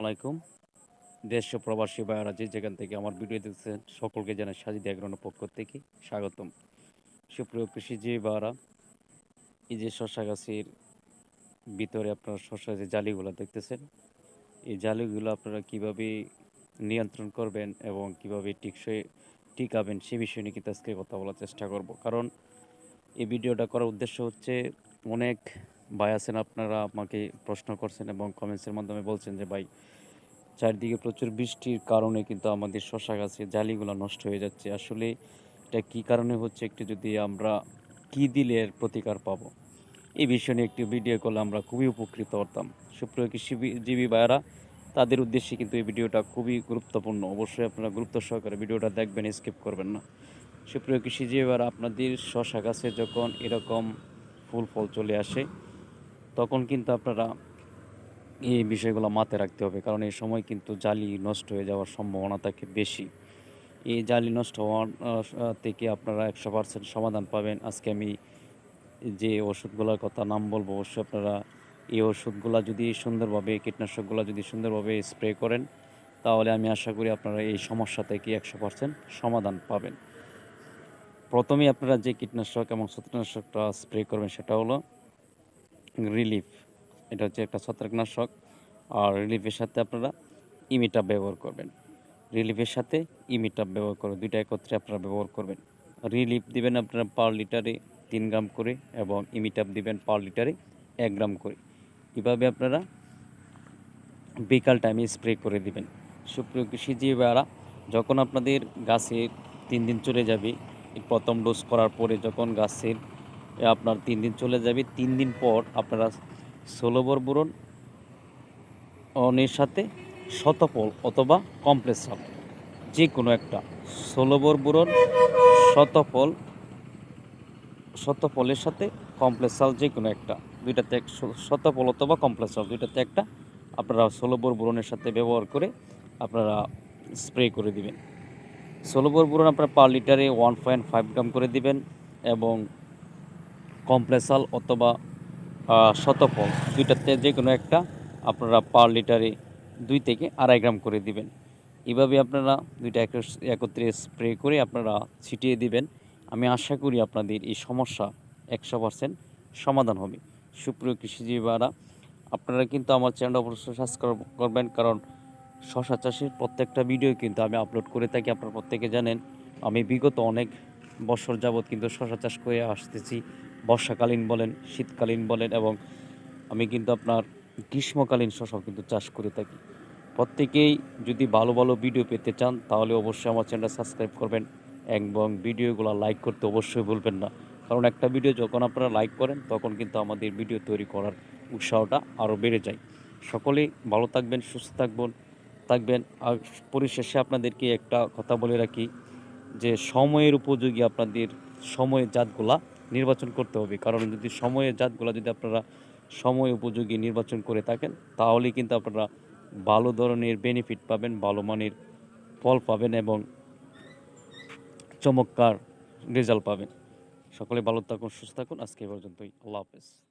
আলাইকুম। দেশ প্রবাসী ভাইয়ারা যে যেখান থেকে আমার ভিডিও দেখছেন সকলকে জানাই সাজিদ এগ্রনের পক্ষ থেকে স্বাগতম। সুপ্রিয় কৃষিজীবী ভাইয়ারা, এই যে শশা গাছের ভিতরে আপনারা শশা যে জালিগুলো দেখতেছেন, এই জালিগুলো আপনারা কীভাবে নিয়ন্ত্রণ করবেন এবং কীভাবে টিকসই টিকাবেন সে বিষয়ে নিয়ে কিন্তু আজকে কথা বলার চেষ্টা করব। কারণ এই ভিডিওটা করার উদ্দেশ্য হচ্ছে অনেক ভাই আছেন, আপনারা আমাকে প্রশ্ন করছেন এবং কমেন্টসের মাধ্যমে বলছেন যে, ভাই, চারদিকে প্রচুর বৃষ্টির কারণে কিন্তু আমাদের শশা গাছের জালিগুলো নষ্ট হয়ে যাচ্ছে। আসলে এটা কী কারণে হচ্ছে? একটু যদি আমরা কী দিলে এর প্রতিকার পাবো? এই বিষয় নিয়ে একটি ভিডিও করলে আমরা খুবই উপকৃত হতাম। সুপ্রিয় কৃষিজীবী ভাইয়েরা, তাদের উদ্দেশ্যে কিন্তু এই ভিডিওটা খুবই গুরুত্বপূর্ণ। অবশ্যই আপনারা গুরুত্ব সহকারে ভিডিওটা দেখবেন স্কিপ করবেন না। সুপ্রিয় কৃষিজীবী ভাইয়েরা, আপনাদের শশা গাছে যখন এরকম ফুল ফল চলে আসে তখন কিন্তু আপনারা এই বিষয়গুলো মাথায় রাখতে হবে। কারণ এই সময় কিন্তু জালি নষ্ট হয়ে যাওয়ার সম্ভাবনা থাকে বেশি। এই জালি নষ্ট হওয়ার থেকে আপনারা একশো পার্সেন্ট সমাধান পাবেন। আজকে আমি যে ওষুধগুলোর কথা নাম বলব, অবশ্যই আপনারা এই ওষুধগুলো যদি সুন্দরভাবে, কীটনাশকগুলো যদি সুন্দরভাবে স্প্রে করেন, তাহলে আমি আশা করি আপনারা এই সমস্যা থেকে একশো পার্সেন্ট সমাধান পাবেন। প্রথমেই আপনারা যে কীটনাশক এবং ছত্রাকনাশকটা স্প্রে করবেন সেটা হলো রিলিফ এটা হচ্ছে একটা ছত্রাকনাশক, আর রিলিফের সাথে আপনারা ইমিটাপ ব্যবহার করবেন। রিলিফের সাথে ইমিটাপ ব্যবহার করবেন দুইটা একত্রে আপনারা ব্যবহার করবেন। রিলিফ দিবেন আপনারা পার লিটারে তিন গ্রাম করে এবং ইমিটাপ দিবেন পার লিটারে এক গ্রাম করে। এভাবে আপনারা বিকাল টাইমে স্প্রে করে দিবেন। সুপ্রিয় কৃষিজীবীরা, যখন আপনাদের গাছের তিন দিন চলে যাবে, প্রথম ডোজ করার পরে যখন গাছের আপনার তিন দিন চলে যাবে। তিন দিন পর আপনারা ষোলোবর বুরন অনের সাথে শতপল অথবা কমপ্লেসাল যে কোনো একটা ষোলোবর বুরন শতপল, শতপলের সাথে কমপ্লেসাল যে কোনো একটা, দুইটাতে এক শ- শতপল অথবা কমপ্লেসাল দুইটাতে একটা আপনারা ষোলোবর বুরনের সাথে ব্যবহার করে আপনারা স্প্রে করে দিবেন। ষোলোবর বুরন আপনারা পার লিটারে ওয়ান পয়েন্ট ফাইভ গ্রাম করে দিবেন এবং কমপ্লেসাল অথবা শতফল দুইটাতে যে কোনো একটা আপনারা পার লিটারে দুই থেকে আড়াই গ্রাম করে দিবেন। এভাবে আপনারা দুইটা এক- একত্রে স্প্রে করে আপনারা ছিটিয়ে দিবেন। আমি আশা করি আপনাদের এই সমস্যা একশো পার্সেন্ট সমাধান হবে। সুপ্রিয় কৃষিজীবীরা আপনারা কিন্তু আমার চ্যানেল অবশ্যই সাবস্ক্রাইব করবেন কারণ শশা চাষের প্রত্যেকটা ভিডিও কিন্তু আমি আপলোড করে থাকি, আপনারা প্রত্যেকে জানেন। আমি বিগত অনেক বছর যাবৎ কিন্তু শশা চাষ করে আসতেছি। বর্ষাকালীন বলেন, শীতকালীন বলেন এবং আমি কিন্তু আপনার গ্রীষ্মকালীন শশাও কিন্তু চাষ করে থাকি। প্রত্যেকেই যদি ভালো ভালো ভিডিও পেতে চান, তাহলে অবশ্যই আমার চ্যানেলটা সাবস্ক্রাইব করবেন এবং ভিডিওগুলো লাইক করতে অবশ্যই ভুলবেন না। কারণ একটা ভিডিও যখন আপনারা লাইক করেন, তখন কিন্তু আমাদের ভিডিও তৈরি করার উৎসাহটা আরও বেড়ে যায়। সকলেই ভালো থাকবেন, সুস্থ থাকবেন থাকবেন। আর পরিশেষে আপনাদেরকে একটা কথা বলে রাখি যে, সময়ের উপযোগী আপনাদের সময়ের জাতগুলা নির্বাচন করতে হবে। কারণ যদি সময়ের জাতগুলো যদি আপনারা সময় উপযোগী নির্বাচন করে থাকেন তাহলে কিন্তু আপনারা ভালো ধরনের বেনিফিট পাবেন, ভালো মানের ফল পাবেন এবং চমৎকার রেজাল্ট পাবেন। সকলে ভালো থাকুন, সুস্থ থাকুন। আজকে পর্যন্তই। আল্লাহ হাফেজ।